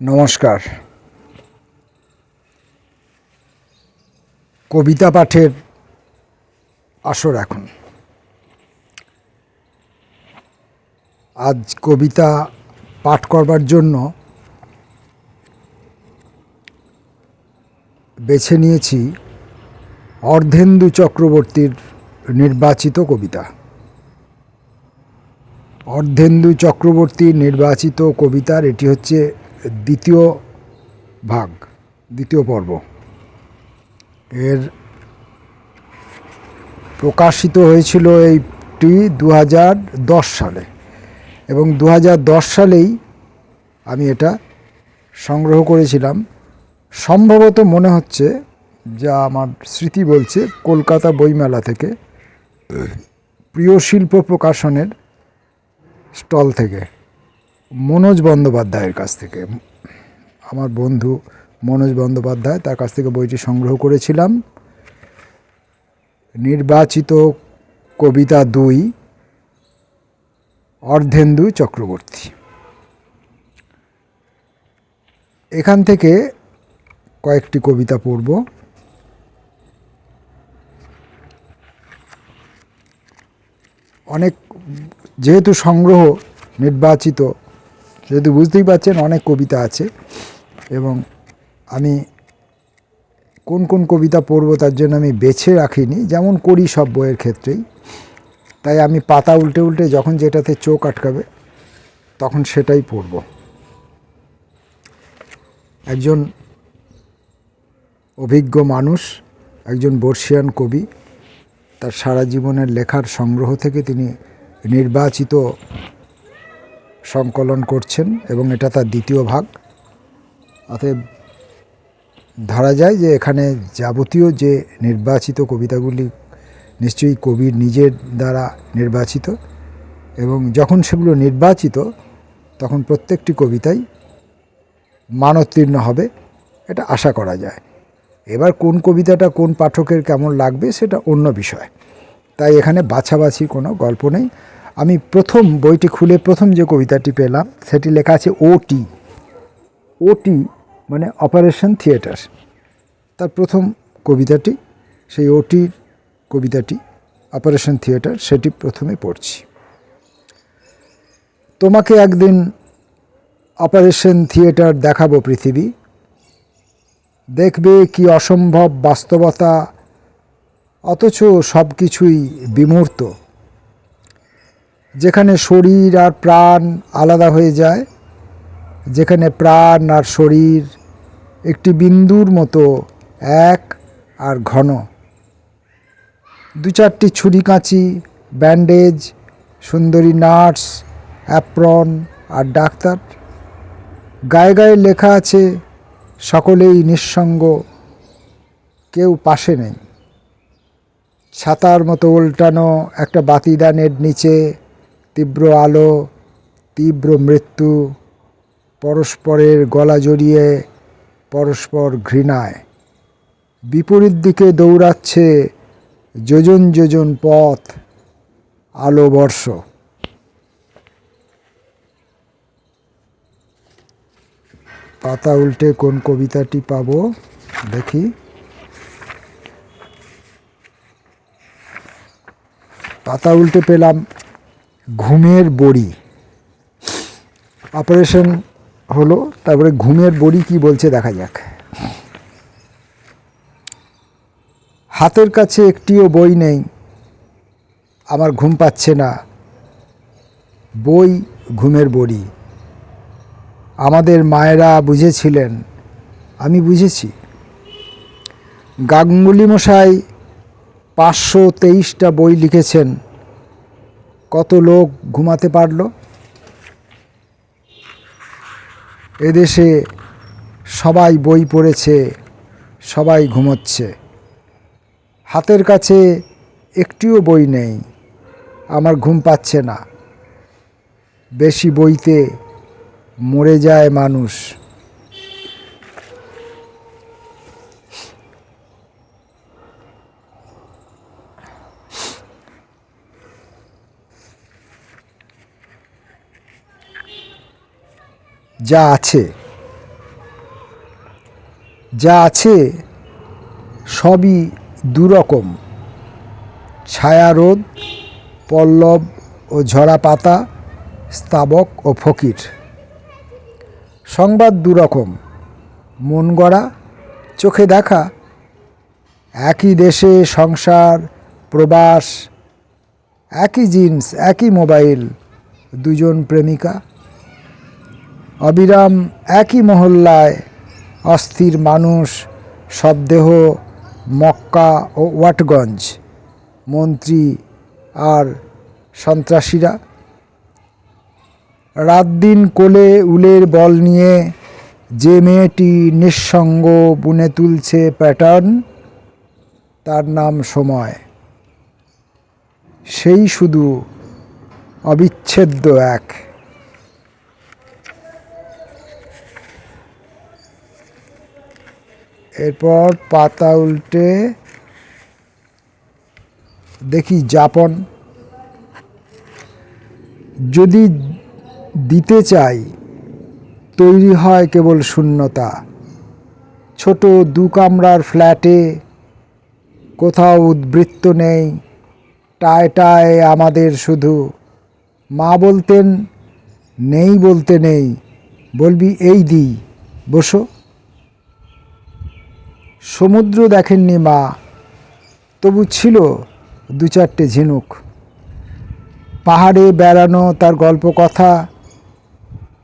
নমস্কার। কবিতা পাঠের আসর এখন। আজ কবিতা পাঠ করবার জন্য বেছে নিয়েছি অর্ধেন্দু চক্রবর্তীর নির্বাচিত কবিতা। অর্ধেন্দু চক্রবর্তীর নির্বাচিত কবিতার এটি হচ্ছে দ্বিতীয় ভাগ, দ্বিতীয় পর্ব। এর প্রকাশিত হয়েছিল এইটি দু সালে এবং দু সালেই আমি এটা সংগ্রহ করেছিলাম। সম্ভবত মনে হচ্ছে যা আমার স্মৃতি বলছে, কলকাতা বইমেলা থেকে প্রিয় শিল্প প্রকাশনের স্টল থেকে। মনোজ বন্দ্যোপাধ্যায়ের কাছ থেকে। আমার বন্ধু মনোজ বন্দ্যোপাধ্যায় তার কাছ থেকে বইটি সংগ্রহ করেছিলাম। নির্বাচিত কবিতা দুই, অর্ধেন্দু চক্রবর্তী। এখান থেকে কয়েকটি কবিতা পড়ব। অনেক, যেহেতু সংগ্রহ নির্বাচিত যেহেতু বুঝতেই পারছেন, অনেক কবিতা আছে এবং আমি কোন কোন কবিতা পড়ব তার জন্য আমি বেছে রাখিনি। যেমন করি সব বইয়ের ক্ষেত্রেই। তাই আমি পাতা উল্টে উল্টে যখন যেটাতে চোখ আটকাবে, তখন সেটাই পড়ব। একজন অভিজ্ঞ মানুষ, একজন বর্ষিয়ান কবি, তার সারা জীবনের লেখার সংগ্রহ থেকে তিনি নির্বাচিত সংকলন করছেন এবং এটা তার দ্বিতীয় ভাগ। অতএব ধরা যায় যে এখানে যাবতীয় যে নির্বাচিত কবিতাগুলি নিশ্চয়ই কবির নিজের দ্বারা নির্বাচিত এবং যখন সেগুলো নির্বাচিত, তখন প্রত্যেকটি কবিতাই মানোত্তীর্ণ হবে, এটা আশা করা যায়। এবার কোন কবিতাটা কোন পাঠকের কেমন লাগবে সেটা অন্য বিষয়। তাই এখানে বাছাবাছি কোনো গল্প নেই। আমি প্রথম বইটি খুলে প্রথম যে কবিতাটি পেলাম, সেটি লেখা আছে ওটি ওটি মানে অপারেশন থিয়েটার তার প্রথম কবিতাটি, সেই ওটির কবিতাটি অপারেশন থিয়েটার সেটি প্রথমে পড়ছি। তোমাকে একদিন অপারেশন থিয়েটার দেখাবো পৃথিবী। দেখবে কি অসম্ভব বাস্তবতা, অথচ সব কিছুই বিমূর্ত। যেখানে শরীর আর প্রাণ আলাদা হয়ে যায়, যেখানে প্রাণ আর শরীর একটি বিন্দুর মতো এক আর ঘন। দু চারটি ছুরি কাঁচি, ব্যান্ডেজ, সুন্দরী নার্স, অ্যাপ্রন আর ডাক্তার। গায়ে গায়ে লেখা আছে, সকলেই নিঃসঙ্গ, কেউ পাশে নেই। ছাতার মতো উল্টানো একটা বাতিদানের নিচে তীব্র আলো, তীব্র মৃত্যু, পরস্পরের গলা জড়িয়ে, পরস্পর ঘৃণায়। বিপরীত দিকে দৌড়াচ্ছে যোজন যোজন পথ, আলো বর্ষ। পাতা উল্টে কোন কবিতাটি পাব? দেখি। পাতা উল্টে পেলাম ঘুমের বড়ি। অপারেশন হলো, তারপরে ঘুমের বড়ি কি বলছে দেখা যাক। হাতের কাছে একটিও বই নেই, আমার ঘুম পাচ্ছে না। বই, ঘুমের বড়ি। আমাদের মায়েরা বুঝেছিলেন, আমি বুঝেছি। গাঙ্গুলি মশাই পাঁচশো তেইশটা বই লিখেছেন। কত লোক ঘুমাতে পারল? এদেশে সবাই বই পড়েছে, সবাই ঘুমোচ্ছে। হাতের কাছে একটিও বই নেই, আমার ঘুম পাচ্ছে না। বেশি বইতে মরে যায় মানুষ। যা আছে। যা আছে সবই দুরকম। ছায়া রোদ, পল্লব ও ঝরা পাতা, স্তাবক ও ফকির। সংবাদ দুরকম। মন গড়া, চোখে দেখা। একই দেশে সংসার, প্রবাস, একই জিন্স, একই মোবাইল, দুজন প্রেমিকা। অবিরাম একই মহল্লায় অস্থির মানুষ শবদেহ মক্কা ও ওয়াটগঞ্জ। মন্ত্রী আর সন্ত্রাসীরা। রাত দিন কোলে উলের বল নিয়ে যে মেয়েটি নিঃসঙ্গ বুনে তুলছে প্যাটার্ন, তার নাম সময়। সেই শুধু অবিচ্ছেদ্য এক। এরপর পাতা উল্টে দেখি যাপন। যদি দিতে চাই, তৈরি হয় কেবল শূন্যতা। ছোট দু কামরার ফ্ল্যাটে কোথাও উদ্বৃত্ত নেই, টায় টায় আমাদের শুধু, মা বলতেন, নেই বলতে নেই। বলবি, এই দিই বসো। সমুদ্র দেখেননি মা। তবু ছিল দু চারটে ঝিনুক। পাহাড়ে বেড়ানো তার গল্প কথা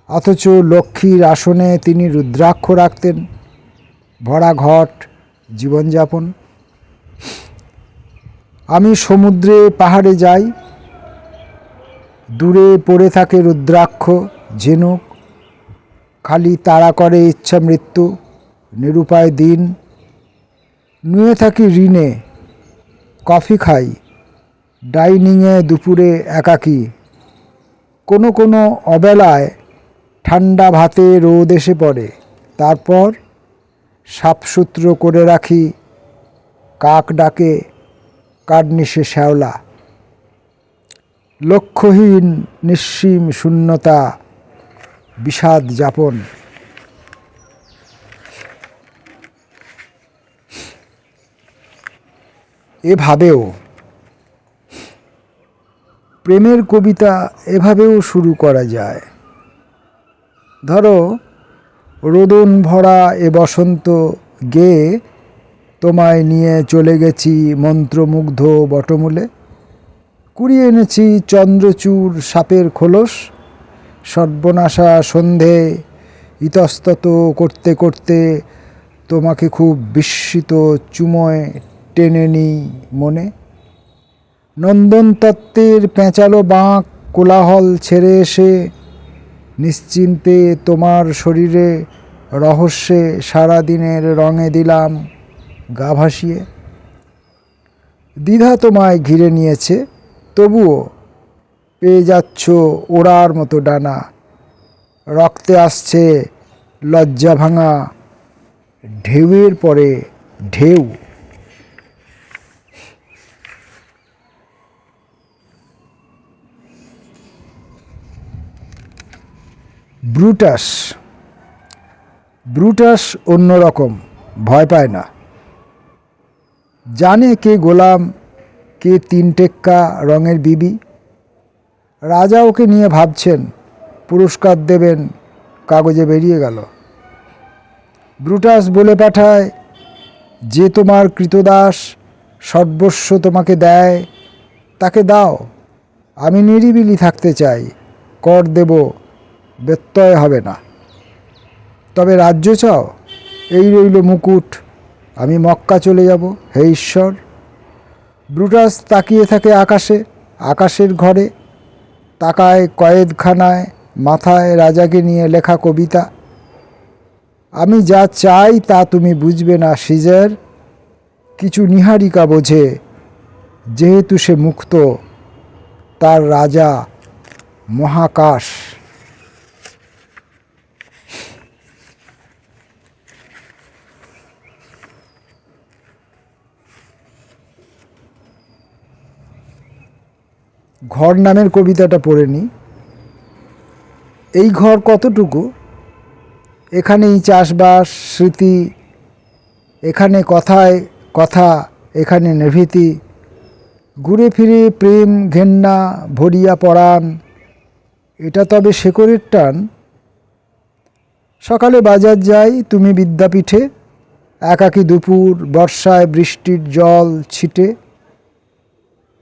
অথচ লক্ষ্মীর আসনে তিনি রুদ্রাক্ষ রাখতেন, ভরা ঘট, জীবনযাপন। আমি সমুদ্রে পাহাড়ে যাই, দূরে পড়ে থাকে রুদ্রাক্ষ, ঝিনুক, খালি তাড়া করে ইচ্ছা মৃত্যু নিরুপায় দিন নুয়ে থাকি ঋণে, কফি খাই, ডাইনিংয়ে দুপুরে একাকী। কোনো কোনো অবেলায় ঠান্ডা ভাতে রোদ এসে পড়ে। তারপর সাপসূত্র করে রাখি, কাক ডাকে কার্নিশে শ্যাওলা। লক্ষ্যহীন নিঃসীম শূন্যতা, বিষাদ যাপন। এভাবেও। প্রেমের কবিতা এভাবেও শুরু করা যায়। ধরো, রোদন ভরা এ বসন্ত গেয়ে তোমায় নিয়ে চলে গেছি মন্ত্রমুগ্ধ বটমূলে। কুড়িয়ে এনেছি চন্দ্রচূড় সাপের খোলস, সর্বনাশা সন্ধে ইতস্তত করতে করতে তোমাকে খুব বিস্মিত চুমোয় টেনে নিই মনে। নন্দন তত্ত্বের পেঁচালো বাঁক কোলাহল ছেড়ে এসে নিশ্চিন্তে তোমার শরীরে রহস্যে সারাদিনের রঙে দিলাম গা ভাসিয়ে। দ্বিধা তোমায় ঘিরে নিয়েছে, তবুও পেয়ে যাচ্ছ ওড়ার মতো ডানা। রক্তে আসছে লজ্জা ভাঙা ঢেউয়ের পরে ঢেউ। ব্রুটাস। ব্রুটাস অন্যরকম ভয় পায় না। জানে কে গোলাম, কে তিন টেক্কা রঙের বিবি। রাজা ওকে নিয়ে ভাবছেন, পুরস্কার দেবেন, কাগজে বেরিয়ে গেল। ব্রুটাস বলে পাঠায়, যে তোমার কৃতদাস সর্বস্ব তোমাকে দেয়, তাকে দাও। আমি নিরিবিলি থাকতে চাই, কর দেব ব্যত্যয় হবে না। তবে রাজ্য চাও, এই রইল মুকুট, আমি মক্কা চলে যাব, হে ঈশ্বর। ব্রুটাস তাকিয়ে থাকে আকাশে, আকাশের ঘরে, তাকায় কয়েদখানায়, মাথায় রাজাকে নিয়ে লেখা কবিতা। আমি যা চাই তা তুমি বুঝবে না, সিজার। কিছু নিহারিকা বোঝে, যেহেতু সে মুক্ত, তার রাজা মহাকাশ। ঘর নামের কবিতাটা পড়ে নি। এই ঘর কতটুকু? এখানেই চাষবাস, স্মৃতি, এখানে কথায় কথা, এখানে নেভৃতি। ঘুরে ফিরে প্রেম, ঘেন্না, ভরিয়া পড়ান এটা তবে শেকরের টান। সকালে বাজার যাই তুমি বিদ্যাপীঠে, একাকী দুপুর, বর্ষায় বৃষ্টির জল ছিটে।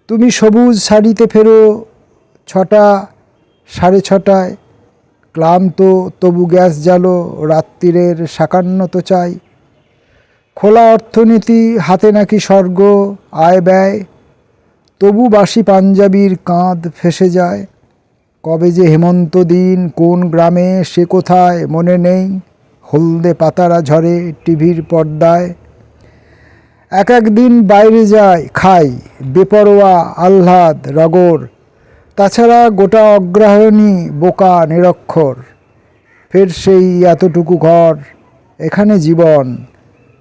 তুমি সবুজ শাড়িতে ফেরো, ছটা, সাড়ে ছটায়। ক্লান্ত, তবু গ্যাস জ্বালো, রাত্রিরের সাকান্নত চাই। খোলা অর্থনীতি, হাতে নাকি স্বর্গ, আয় ব্যয়। তবু বাসি পাঞ্জাবির কাঁধ ফেসে যায়। কবে যে হেমন্ত দিন, কোন গ্রামে, সে কোথায়, মনে নেই। হলদে পাতারা ঝরে টিভির পর্দায়। এক এক দিন বাইরে যায় খাই বেপরোয়া, আহ্লাদ, রগর। তাছাড়া গোটা অগ্রহায়ণী বোকা, নিরক্ষর। ফের সেই এতটুকু ঘর, এখানে জীবন।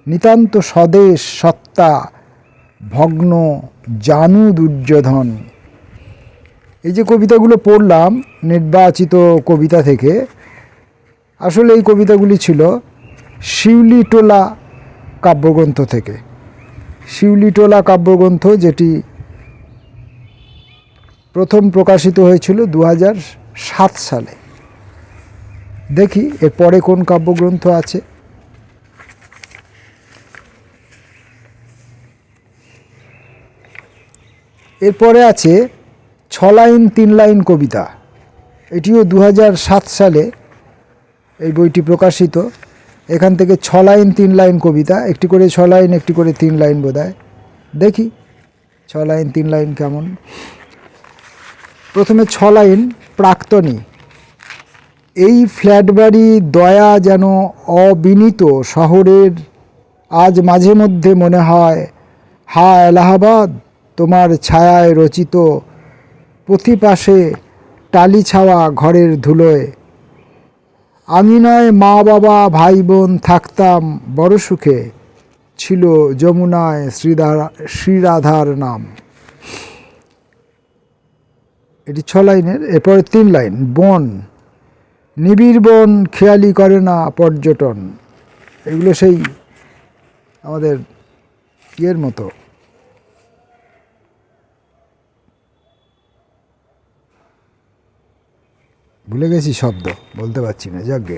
নিতান্ত স্বদেশ, সত্তা, ভগ্ন, জানু দুর্যোধন। এই যে কবিতাগুলো পড়লাম, নির্বাচিত কবিতা থেকে, আসলে এই কবিতাগুলি ছিল শিউলিটোলা কাব্যগ্রন্থ থেকে। শিউলিটোলা কাব্যগ্রন্থ যেটি প্রথম প্রকাশিত হয়েছিল দু সালে। দেখি এরপরে কোন কাব্যগ্রন্থ আছে। এরপরে আছে ছ লাইন তিন লাইন কবিতা। এটিও দু সালে এই বইটি প্রকাশিত। এখান থেকে ছ লাইন, তিন লাইন কবিতা, একটি করে ছ লাইন, একটি করে তিন লাইন বোধহয়। দেখি, ছ লাইন, তিন লাইন কেমন? প্রথমে ছ লাইন, প্রাক্তনী। এই ফ্ল্যাট বাড়ি দয়া যেন অবিনীত শহরের, আজ মাঝে মধ্যে মনে হয়, হা এলাহাবাদ, তোমার ছায়ায় রচিত। প্রতিপাশে টালি ছাওয়া ঘরের ধুলোয় আমি নয় মা বাবা, ভাই বোন থাকতাম বড় সুখে, ছিল যমুনায় শ্রীধারা শ্রীরাধার নাম। এটি ছ লাইনের, এরপরে তিন লাইন, বন। নিবিড় বন খেয়ালি করে না পর্যটন। এগুলো সেই আমাদের ইয়ের মতো। ভুলে গেছি শব্দ, বলতে পারছি না যাকে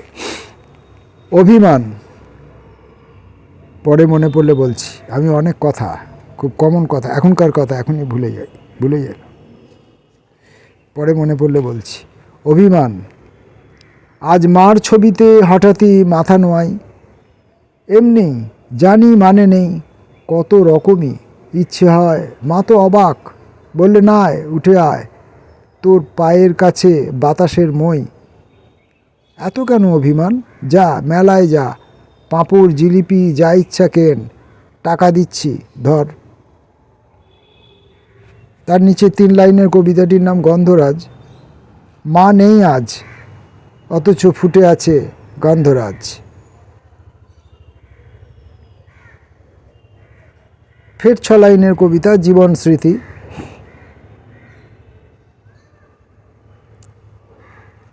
অভিমান, পরে মনে পড়লে বলছি, আমি অনেক কথা, খুব কমন কথা, এখনকার কথা, এখনই ভুলে যাই ভুলে যাই। পরে মনে পড়লে বলছি, অভিমান, আজ মার ছবিতে হঠাৎই মাথা নোয়াই, এমনি জানি মানে নেই, কত রকমই, ইচ্ছে হয়, মা তো অবাক, বললে, নায়, উঠে আয়। তোর পায়ের কাছে বাতাসের মই। এত কেন অভিমান? যা, মেলায় যা। পাঁপড়, জিলিপি, যা ইচ্ছা কেন। টাকা দিচ্ছি, ধর। তার নিচে তিন লাইনের কবিতাটির নাম গন্ধরাজ। মা নেই আজ, অথচ ফুটে আছে গন্ধরাজ। ফের ছ লাইনের কবিতা, জীবন স্মৃতি।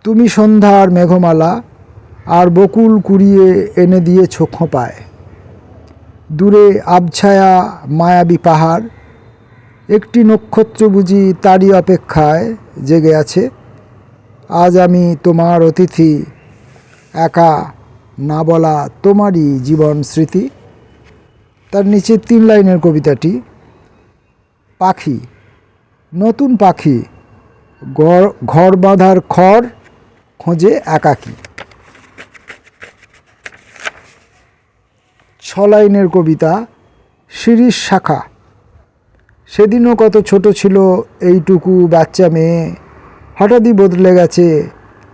তুমি সন্ধ্যার মেঘমালা আর বকুল কুড়িয়ে এনে দিয়ে দিয়েছ খোঁপায় দূরে আবছায়া মায়াবী পাহাড়, একটি নক্ষত্র বুঝি তারই অপেক্ষায় জেগে আছে। আজ আমি তোমার অতিথি, একা না বলা তোমারই জীবন স্মৃতি। তার নিচে তিন লাইনের কবিতাটি, পাখি, নতুন পাখি, ঘর ঘর বাঁধার খড় খোঁজে একাকী। ছ লাইনের কবিতা, শিরিষ শাখা। সেদিনও কত ছোট ছিল এইটুকু বাচ্চা মেয়ে। হঠাৎই বদলে গেছে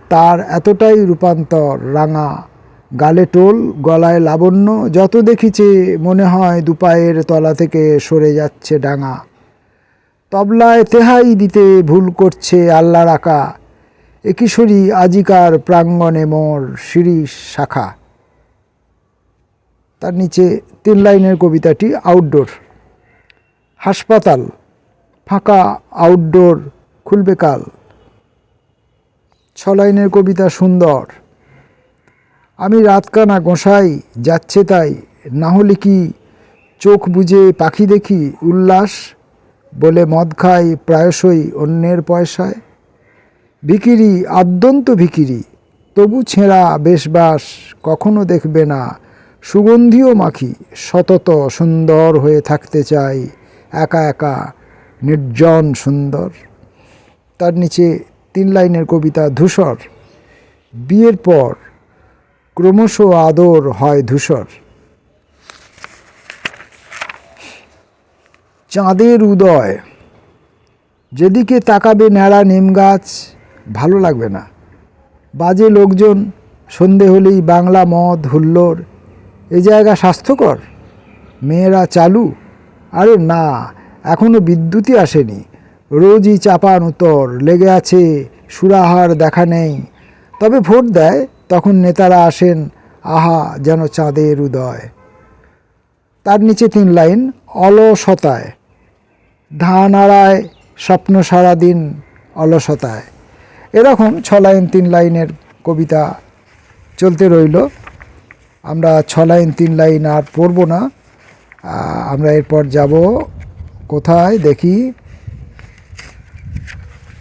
তার এতটাই রূপান্তর রাঙা। গালে টোল, গলায় লাবণ্য, যত দেখিছে মনে হয় দুপায়ের তলা থেকে সরে যাচ্ছে ডাঙা। তবলায় তেহাই দিতে ভুল করছে আল্লাহ রাখা একিশোরী আজিকার প্রাঙ্গণে মোর শিরিষ শাখা। তার নিচে তিন লাইনের কবিতাটি আউটডোর। হাসপাতাল, ফাঁকা আউটডোর খুলবে কাল। ছ লাইনের কবিতা সুন্দর। আমি রাতকানা গোসাই, যাচ্ছে তাই। না হলে কি চোখ বুজে পাখি দেখি উল্লাস? বলে মদ খাই প্রায়শই অন্যের পয়সায়। ভিকিরি, আদ্যন্ত ভিকিরি, তবু ছেঁড়া বেশবাস কখনো দেখবে না। সুগন্ধিও মাখি, সতত সুন্দর হয়ে থাকতে চাই, একা একা, নির্জন সুন্দর। তার নিচে তিন লাইনের কবিতা ধূসর। বিয়ের পর ক্রমশ আদর হয় ধূসর। চাঁদের উদয়, যেদিকে তাকাবে ন্যাড়া নিম গাছ ভালো লাগবে না। বাজে লোকজন, সন্ধে হলেই বাংলা মদ হুল্লোর এ জায়গা স্বাস্থ্যকর? মেয়েরা চালু? আরে না এখনও বিদ্যুৎই আসেনি। রোজই চাপান উত্তর, লেগে আছে সুরাহার দেখা নেই। তবে ভোট দেয়, তখন নেতারা আসেন, আহা, যেন চাঁদের উদয়। তার নিচে তিন লাইন, অলসতায়। ধান আড়ায়, স্বপ্ন সারাদিন অলসতায়। এরকম ছ লাইন, তিন লাইনের কবিতা চলতে রইল। আমরা ছ লাইন, তিন লাইন আর পড়ব না। আমরা এরপর যাব কোথায় দেখি।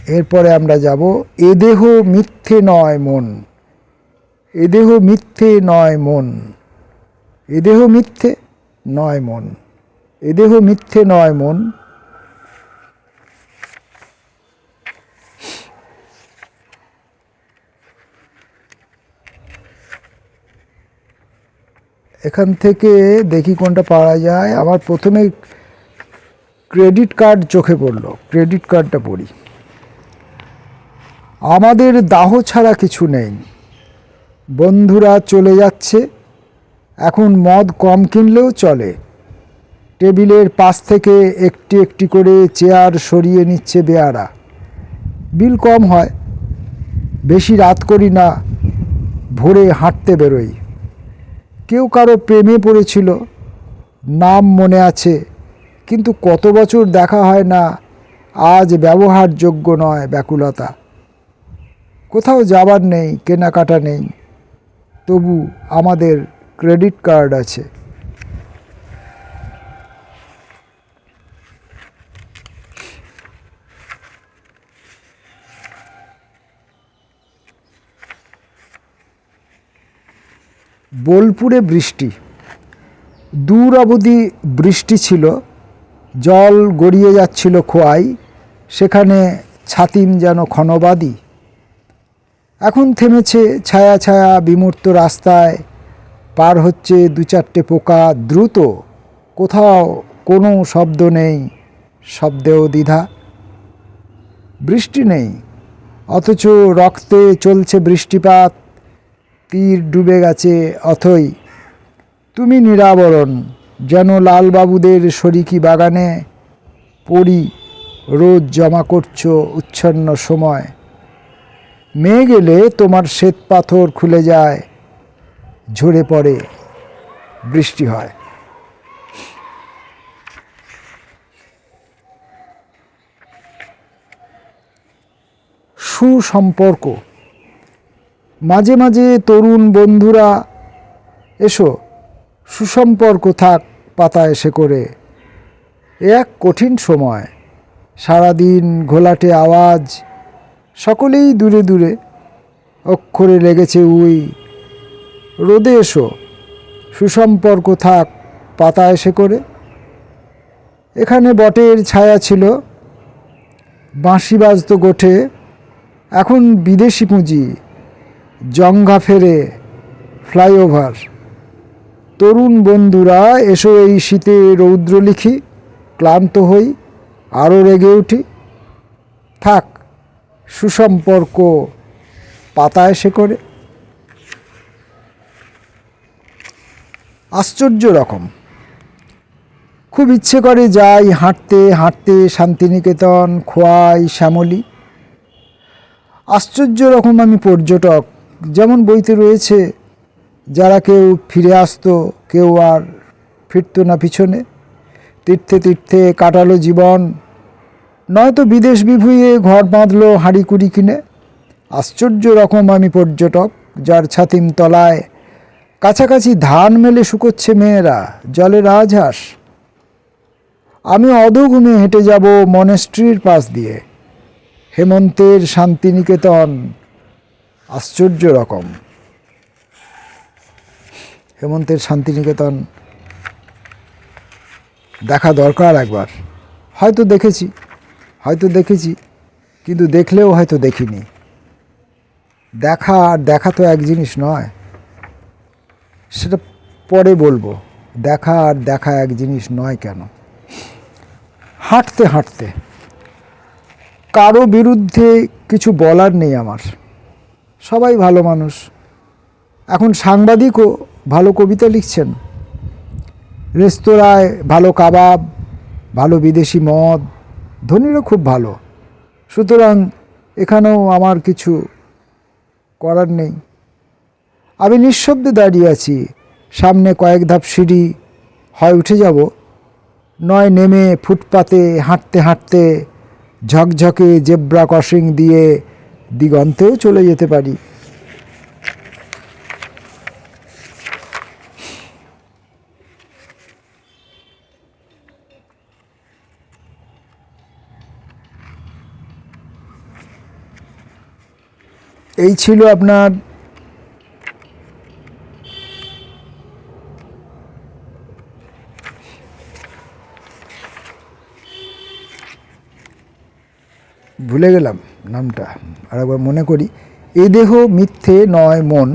এরপরে আমরা যাব, এ দেহ মিথ্যে নয় মন। এ দেহ মিথ্যে নয় মন। এ দেহ মিথ্যে নয় মন। এ দেহ মিথ্যে নয় মন। এখান থেকে দেখি কোনটা পাওয়া যায়। আমার প্রথমে ক্রেডিট কার্ড চোখে পড়ল। ক্রেডিট কার্ডটা পড়ি। আমাদের দাহ ছাড়া কিছু নেই। বন্ধুরা চলে যাচ্ছে। এখন মদ কম কিনলেও চলে। টেবিলের পাশ থেকে একটি একটি করে চেয়ার সরিয়ে নিচ্ছে বেয়ারা। বিল কম হয়। বেশি রাত করি না। ভোরে হাঁটতে বেরোই। কেউ কারও প্রেমে পড়েছিল। নাম মনে আছে, কিন্তু কত বছর দেখা হয় না, আজ ব্যবহারযোগ্য নয় ব্যাকুলতা। কোথাও যাবার নেই, কেনাকাটা নেই, তবু আমাদের ক্রেডিট কার্ড আছে। বোলপুরে বৃষ্টি। দূর অবধি বৃষ্টি ছিল, জল গড়িয়ে যাচ্ছিল খোয়াই, সেখানে ছাতিম যেন ক্ষণবাদী। এখন থেমেছে ছায়া ছায়া বিমূর্ত রাস্তায়, পার হচ্ছে দু চারটে পোকা, দ্রুত। কোথাও কোনো শব্দ নেই, শব্দেও দ্বিধা। বৃষ্টি নেই, অথচ রক্তে চলছে বৃষ্টিপাত তীর ডুবে গেছে, অথই তুমি নিরাবরণ। যেন লালবাবুদের শরিকি বাগানে পড়ি রোজ জমা করছ উচ্ছন্ন সময়। মেয়ে গেলে তোমার শ্বেত পাথর খুলে যায়, ঝরে পড়ে, বৃষ্টি হয়। সুসম্পর্ক মাঝে মাঝে তরুণ বন্ধুরা, এসো, সুসম্পর্ক থাক পাতা এসে করে। এক কঠিন সময়, সারাদিন ঘোলাটে আওয়াজ, সকলেই দূরে দূরে, অক্ষরে লেগেছে উই। রোদে এসো, সুসম্পর্ক থাক পাতা এসে করে। এখানে বটের ছায়া ছিল, বাঁশি বাজত গোঠে, এখন বিদেশি পুঁজি। জঙ্গা ফেরে, ফ্লাইওভার। তরুণ বন্ধুরা, এসো এই শীতে রৌদ্র লিখি, ক্লান্ত হই আরও রেগে উঠি। থাক, সুসম্পর্ক পাতা এসে করে। আশ্চর্য রকম। খুব ইচ্ছে করে যাই হাঁটতে হাঁটতে শান্তিনিকেতন, খোয়াই, শ্যামলী। আশ্চর্য রকম আমি পর্যটক। যেমন বইতে রয়েছে, যারা কেউ ফিরে আসতো, কেউ আর ফিরতো না পিছনে। তীর্থে তীর্থে কাটালো জীবন। নয়তো বিদেশ বিভুঁয়ে ঘর বাঁধলো হাঁড়ি কুড়ি কিনে। আশ্চর্য রকম আমি পর্যটক, যার ছাতিম তলায় কাছাকাছি ধান মেলে শুকোচ্ছে মেয়েরা, জলে রাজহাঁস। আমি অধঘুমে হেঁটে যাব মনেস্ট্রির পাশ দিয়ে। হেমন্তের শান্তিনিকেতন আশ্চর্য রকম। হেমন্তের শান্তিনিকেতন দেখা দরকার একবার। হয়তো দেখেছি হয়তো দেখেছি, কিন্তু দেখলেও হয়তো দেখিনি। দেখা আর দেখা তো এক জিনিস নয়, সেটা পরে বলব। দেখা আর দেখা এক জিনিস নয় কেন? হাঁটতে হাঁটতে। কারও বিরুদ্ধে কিছু বলার নেই আমার। সবাই ভালো মানুষ। এখন সাংবাদিকও ভালো কবিতা লিখছেন। রেস্তোরাঁয় ভালো কাবাব, ভালো বিদেশি মদ ধনীরও খুব ভালো। সুতরাং এখানেও আমার কিছু করার নেই। আমি নিঃশব্দে দাঁড়িয়ে আছি। সামনে কয়েক ধাপ সিঁড়ি হয় উঠে যাব। নয় নেমে ফুটপাতে হাঁটতে হাঁটতে ঝকঝকে জেব্রা ক্রসিং দিয়ে দিগন্তেও চলে যেতে পারি। এই ছিল আপনার ভুলে গেলাম। নামটা। আরেকবার মনে করি, এ দেহ মিথ্যে নয় মন,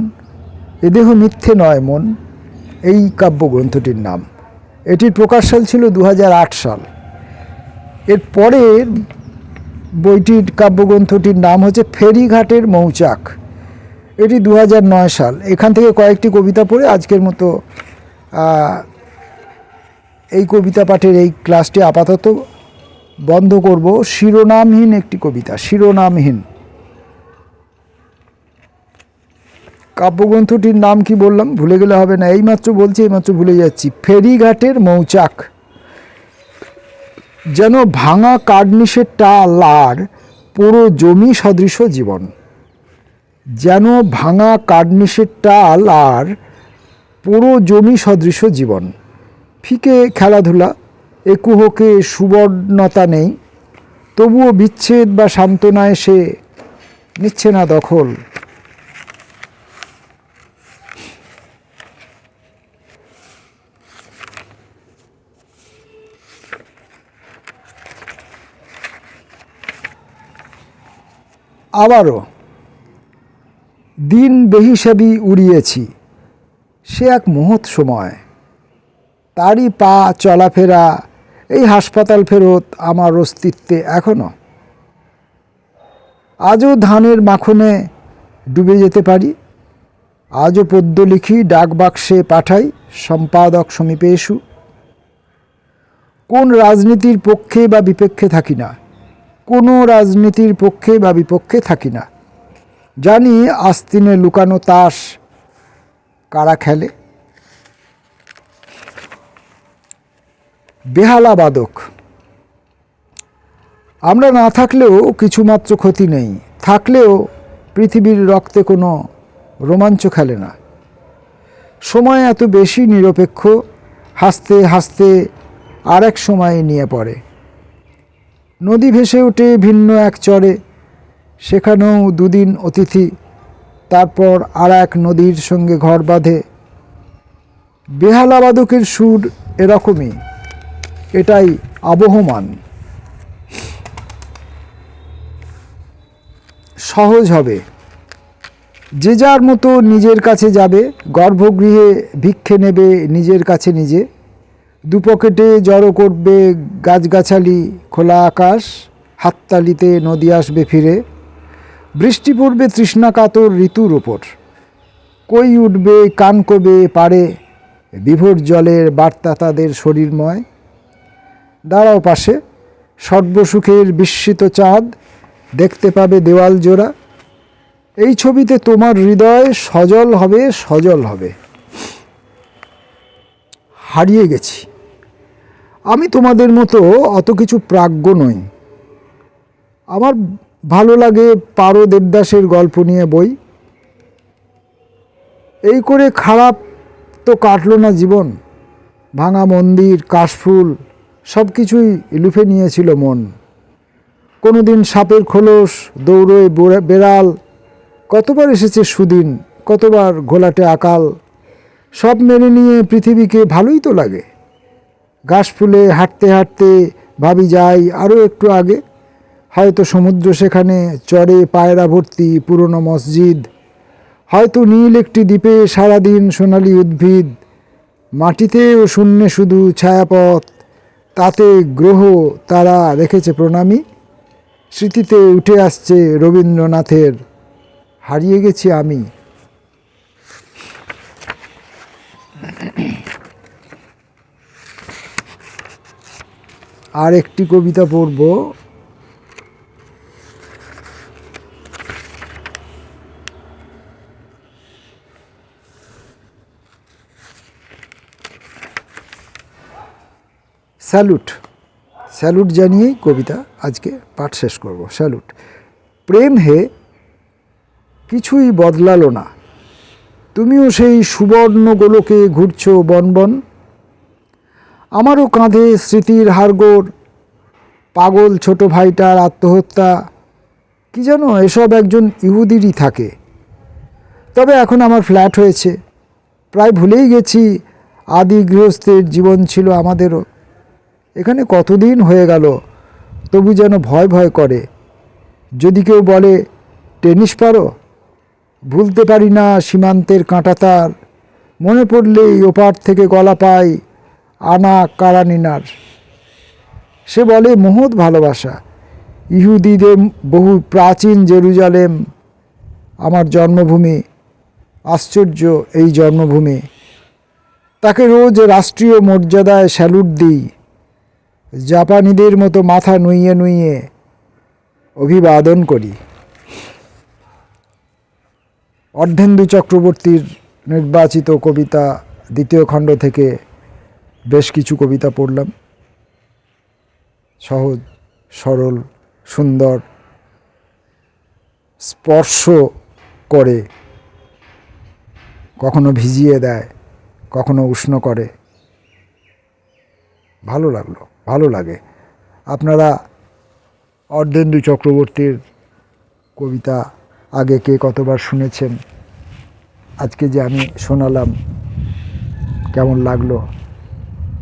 এ দেহ মিথ্যে নয় মন এই কাব্যগ্রন্থটির নাম। এটির প্রকাশসাল ছিল দু হাজার আট সাল। এর পরের বইটির কাব্যগ্রন্থটির নাম হচ্ছে ফেরিঘাটের মৌচাক। এটি দু হাজার নয় সাল। এখান থেকে কয়েকটি কবিতা পড়ে আজকের মতো এই কবিতা পাঠের এই ক্লাসটি আপাতত বন্ধ করব শিরোনামহীন একটি কবিতা, শিরোনামহীন। কাব্যগ্রন্থটির নাম কি বললাম? ভুলে গেলে হবে না, এইমাত্র বলছি, এইমাত্র ভুলে যাচ্ছি। ফেরিঘাটের মৌচাক। যেন ভাঙা কার্নিশের টাল আর পুরো জমি সদৃশ জীবন। যেন ভাঙা কার্নিশের টাল আর পুরো জমি সদৃশ জীবন। ফিকে খেলাধুলা একুহকে সুবর্ণতা নেই, তবুও বিচ্ছেদ বা সান্ত্বনায় সে নিচ্ছে না দখল। আবারও দিন বেহিসাবি উড়িয়েছি, সে এক মহৎ সময়। তারই পা চলাফেরা এই হাসপাতাল ফেরত আমার অস্তিত্বে এখনও। আজও ধানের মাখনে ডুবে যেতে পারি। আজও পদ্য লিখি ডাক বাক্সে পাঠাই সম্পাদক সমীপে এসু। কোন রাজনীতির পক্ষে বা বিপক্ষে থাকি না। কোনো রাজনীতির পক্ষে বা বিপক্ষে থাকি না। জানি আস্তিনে লুকানো তাস কারা খেলে। বেহালা বাদক আমরা না থাকলেও কিছুমাত্র ক্ষতি নেই। থাকলেও পৃথিবীর রক্তে কোনো রোমাঞ্চ খেলে না। সময় এত বেশি নিরপেক্ষ, হাসতে হাসতে আর এক সময় নিয়ে পড়ে। নদী ভেসে ওঠে ভিন্ন এক চরে, সেখানেও দুদিন অতিথি, তারপর আর এক নদীর সঙ্গে ঘর বাঁধে। বেহালাবাদকের সুর এরকমই। এটাই আবহমান। সহজ হবে। যে যার মতো নিজের কাছে যাবে, গর্ভগৃহে ভিক্ষে নেবে নিজের কাছে নিজে। দু পকেটে জড়ো করবে গাছগাছালি, খোলা আকাশ, হাততালিতে নদী আসবে ফিরে। বৃষ্টি পড়বে তৃষ্ণাকাতর ঋতুর ওপর কই উঠবে, কান কবে পারে বিভোর জলের বার্তা তাদের শরীরময়। দাঁড়াও পাশে। সর্বসুখের বিস্মিত চাঁদ দেখতে পাবে দেওয়াল জোড়া। এই ছবিতে তোমার হৃদয় সজল হবে সজল হবে। হারিয়ে গেছি। আমি তোমাদের মতো অত কিছু প্রাজ্ঞ নই। আমার ভালো লাগে পারো দেবদাসের গল্প নিয়ে বই। এই করে খারাপ তো কাটলো না জীবন। ভাঙা মন্দির, কাশফুল সব কিছুই লুফে নিয়েছিল মন। কোনোদিন সাপের খোলস দৌড়োয় বেড়াল, কতবার এসেছে সুদিন, কতবার ঘোলাটে আকাল, সব মেনে নিয়ে পৃথিবীকে ভালোই তো লাগে। ঘাস ফুলে হাঁটতে হাঁটতে ভাবি যাই আরও একটু আগে। হয়তো সমুদ্র সেখানে চড়ে পায়রা ভর্তি পুরনো মসজিদ। হয়তো নীল একটি দ্বীপে সারাদিন সোনালি উদ্ভিদ। মাটিতেও শূন্যে শুধু ছায়াপথ। তাতে গ্রহ তারা রেখেছে প্রণামী। স্মৃতিতে উঠে আসছে রবীন্দ্রনাথের, হারিয়ে গেছি আমি। আর একটি কবিতা পড়ব। স্যালুট। স্যালুট জানিয়েই কবিতা আজকে পাঠ শেষ করব। স্যালুট। প্রেম হে কিছুই বদলালো না। তুমিও সেই সুবর্ণ গোলকে ঘুরছো বনবন আমারও কাঁধে স্মৃতির হারগোড় পাগল ছোট ভাইটার আত্মহত্যা। কি যেন এসব একজন ইহুদিরই থাকে। তবে এখন আমার ফ্ল্যাট হয়েছে। প্রায় ভুলেই গেছি। আদি গৃহস্থের জীবন ছিল আমাদেরও। এখানে কতদিন হয়ে গেল? তবু যেন ভয় ভয় করে। যদি কেউ বলে, টেনিস পারো? ভুলতে পারি না সীমান্তের কাঁটাতার মনে পড়লেই ওপার থেকে গলা পাই আনা কারানিনার। সে বলে, মহৎ ভালোবাসা। ইহুদিদের বহু প্রাচীন জেরুজালেম, আমার জন্মভূমি। আশ্চর্য এই জন্মভূমি। তাকে রোজ রাষ্ট্রীয় মর্যাদায় স্যালুট দিই। জাপানিদের মতো মাথা নুইয়ে নুইয়ে অভিবাদন করি। অর্ধেন্দু চক্রবর্তীর নির্বাচিত কবিতা দ্বিতীয় খণ্ড থেকে বেশ কিছু কবিতা পড়লাম। সহজ, সরল, সুন্দর, স্পর্শ করে, কখনো ভিজিয়ে দেয়, কখনো উষ্ণ করে। ভালো লাগল। ভালো লাগে। আপনারা অর্ধেন্দু চক্রবর্তীর কবিতা আগে কে কতবার শুনেছেন? আজকে যে আমি শোনালাম, কেমন লাগল?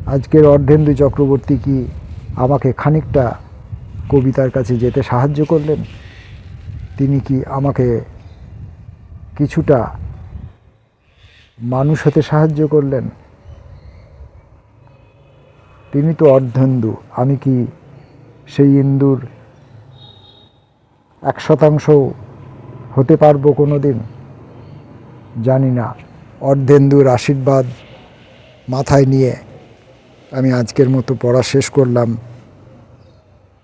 আজকের অর্ধেন্দু চক্রবর্তী কি আমাকে খানিকটা কবিতার কাছে যেতে সাহায্য করলেন? তিনি কি আমাকে কিছুটা মানুষ হতে সাহায্য করলেন? তিনি তো অর্ধেন্দু, আমি কি সেই ইন্দুর এক শতাংশ হতে পারব কোনো দিন জানি না। অর্ধেন্দুর আশীর্বাদ মাথায় নিয়ে আমি আজকের মতো পড়া শেষ করলাম।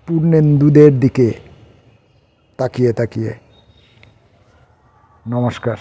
পূর্ণেন্দুদের দিকে তাকিয়ে তাকিয়ে। নমস্কার।